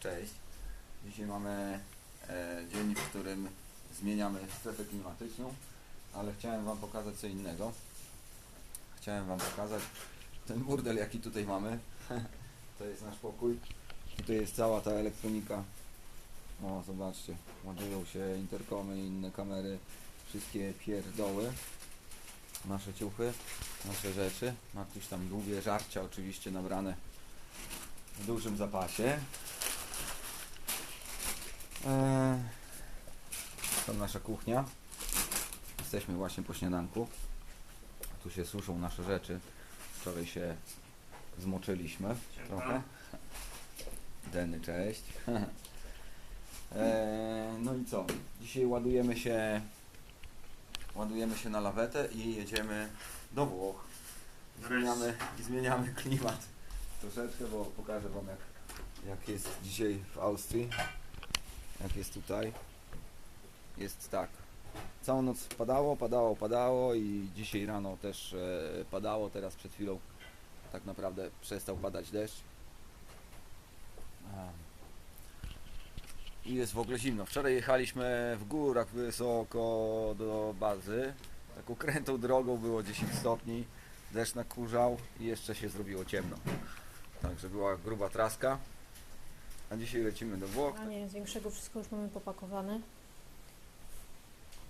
Cześć. Dzisiaj mamy e, dzień, w którym zmieniamy strefę klimatyczną, ale chciałem Wam pokazać co innego. Chciałem Wam pokazać ten burdel, jaki tutaj mamy. to jest nasz pokój. Tutaj jest cała ta elektronika. O, zobaczcie. Ładują się interkomy inne kamery. Wszystkie pierdoły. Nasze ciuchy, nasze rzeczy. Martuś tam długie żarcia oczywiście nabrane w dużym zapasie. Eee, to nasza kuchnia. Jesteśmy właśnie po śniadanku. Tu się suszą nasze rzeczy. Wczoraj się zmoczyliśmy trochę. Deny, cześć. Eee, no i co? Dzisiaj ładujemy się ładujemy się na lawetę i jedziemy do Włoch. Zmieniamy, zmieniamy klimat troszeczkę, bo pokażę Wam jak, jak jest dzisiaj w Austrii. Jak jest tutaj. Jest tak. Całą noc padało, padało, padało i dzisiaj rano też e, padało. Teraz przed chwilą tak naprawdę przestał padać deszcz. I jest w ogóle zimno. Wczoraj jechaliśmy w górach wysoko do bazy. Taką krętą drogą było 10 stopni. Deszcz nakurzał i jeszcze się zrobiło ciemno. Także była gruba traska. A dzisiaj lecimy do Włoch. A nie, z większego wszystko już mamy popakowane.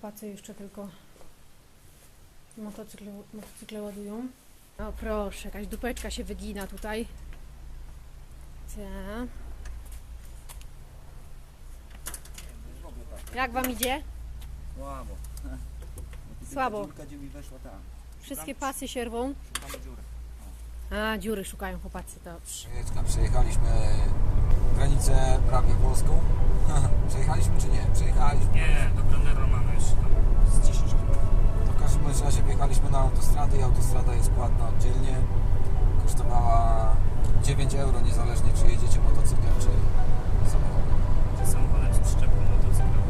Chłopacy jeszcze tylko motocykle, motocykle ładują. O proszę, jakaś dupeczka się wygina tutaj. Ta. Jak wam idzie? Słabo. Słabo. Wszystkie pasy się rwą. Dziurę. A, dziury szukają chłopacy, dobrze. Przyjedźka, przejechaliśmy granicę prawie włoską. Przejechaliśmy czy nie? Przejechaliśmy. Nie, do Grenera mamy jeszcze tam z 10 km. To w każdym razie wjechaliśmy na autostradę i autostrada jest płatna oddzielnie. Kosztowała 9 euro, niezależnie czy jedziecie motocyklem czy samochodem. Czy samochodem z przyczepą motocyklową.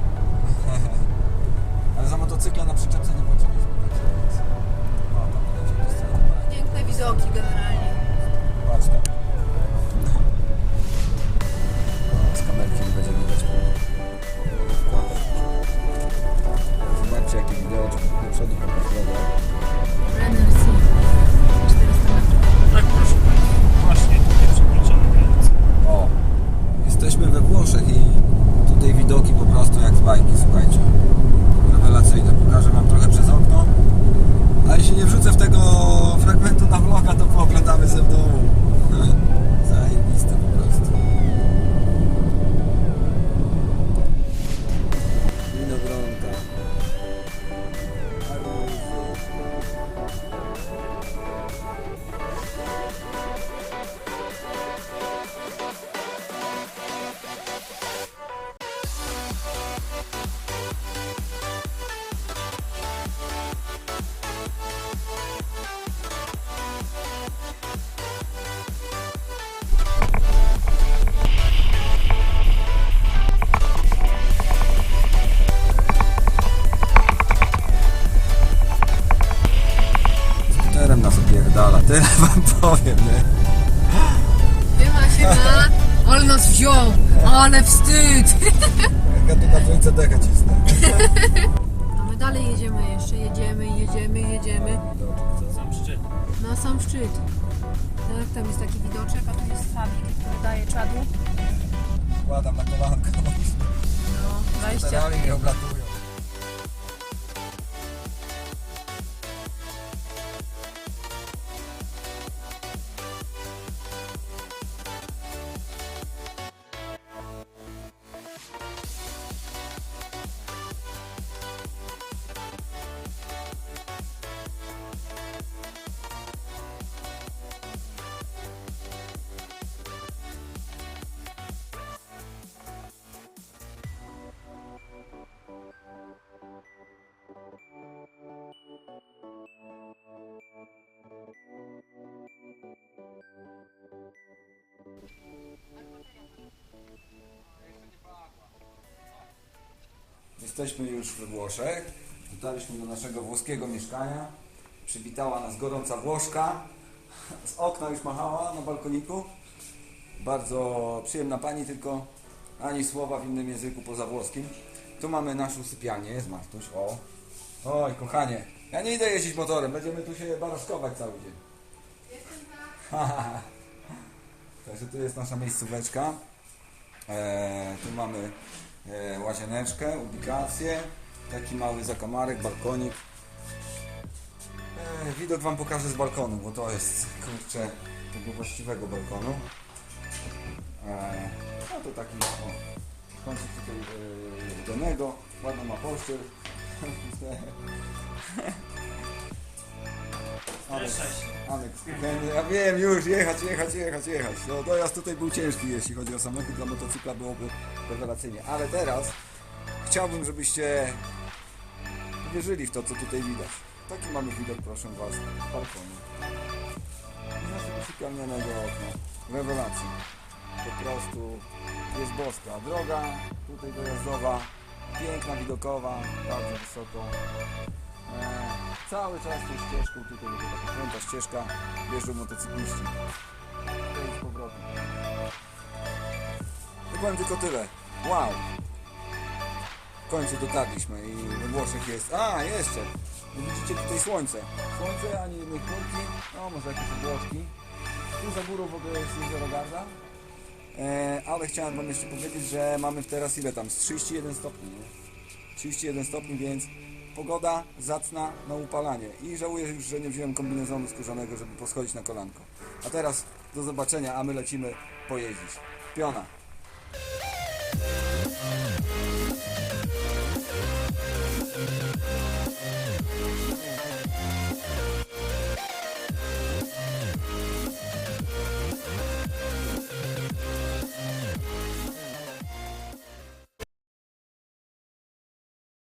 Ale za motocykla na przyczepce nie płaciliśmy. Ale nas wziął. Ale wstyd. Jak ja tu na trójce decha cisnę. A my dalej jedziemy jeszcze, jedziemy, jedziemy, jedziemy. Sam szczyt. Na sam szczyt. Tak, tam jest taki widoczek, a tu jest fabik, który daje czadu. Wkładam na kolanko. No, 20. Skuterami mnie oblatują. Jesteśmy już we Włoszech. Dotarliśmy do naszego włoskiego mieszkania. Przywitała nas gorąca Włoszka. Z okna już machała na balkoniku. Bardzo przyjemna pani, tylko ani słowa w innym języku poza włoskim. Tu mamy naszą sypialnię, jest Martuś, o. Oj, kochanie, ja nie idę jeździć motorem, będziemy tu się baraskować cały dzień. Także tu jest nasza miejscóweczka. E, tu mamy łazieneczkę, ubikację, taki mały zakamarek, balkonik. E, widok Wam pokażę z balkonu, bo to jest kurczę tego właściwego balkonu. E, no to taki o, kącik tutaj e, dolnego, ładna ma pościel. Się. Aleks, kuchenny, ja wiem już, jechać, jechać, jechać, jechać. No dojazd tutaj był ciężki, jeśli chodzi o samochód, dla motocykla byłoby rewelacyjnie. Ale teraz chciałbym, żebyście wierzyli w to, co tutaj widać. Taki mamy widok, proszę Was, z balkonu. Z naszego sypialnianego okna. Rewelacja. Po prostu jest boska. Droga tutaj dojazdowa, piękna, widokowa, bardzo wysoko. E, cały czas tą ścieżką, tutaj będzie taka kręta ścieżka, jeżdżą motocykliści. To jest z powrotem. I powiem tylko tyle. Wow! W końcu dotarliśmy i we Włoszech jest... A, jeszcze! Widzicie tutaj słońce. Słońce, ani jednej chmurki, no może jakieś obłoczki. Tu za górą w ogóle jest jezioro Garda. E, ale chciałem wam jeszcze powiedzieć, że mamy teraz ile tam? Z 31 stopni, nie? 31 stopni, więc pogoda zacna na upalanie. I żałuję już, że nie wziąłem kombinezonu skórzanego, żeby poschodzić na kolanko. A teraz do zobaczenia, a my lecimy pojeździć. Piona.